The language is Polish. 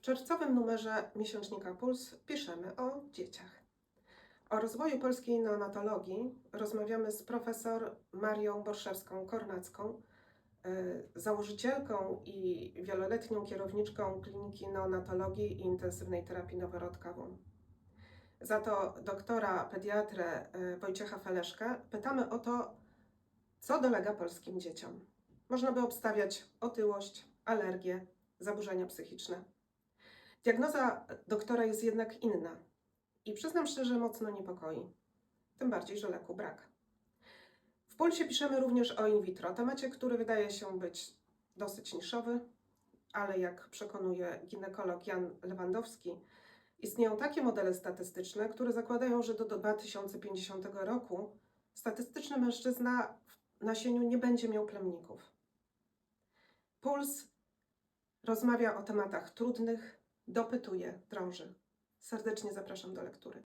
W czerwcowym numerze miesięcznika Puls piszemy o dzieciach. O rozwoju polskiej neonatologii rozmawiamy z profesor Marią Borszewską-Kornacką, y, założycielką i wieloletnią kierowniczką Kliniki Neonatologii i Intensywnej Terapii Noworodkową. Za to doktora pediatrę y, Wojciecha Feleszkę pytamy o to, co dolega polskim dzieciom. Można by obstawiać otyłość, alergie, zaburzenia psychiczne. Diagnoza doktora jest jednak inna i przyznam szczerze, mocno niepokoi. Tym bardziej, że leku brak. W Pulsie piszemy również o in vitro, temacie, który wydaje się być dosyć niszowy, ale jak przekonuje ginekolog Jan Lewandowski, istnieją takie modele statystyczne, które zakładają, że do 2050 roku statystyczny mężczyzna w nasieniu nie będzie miał plemników. Puls rozmawia o tematach trudnych, dopytuje, drąży. Serdecznie zapraszam do lektury.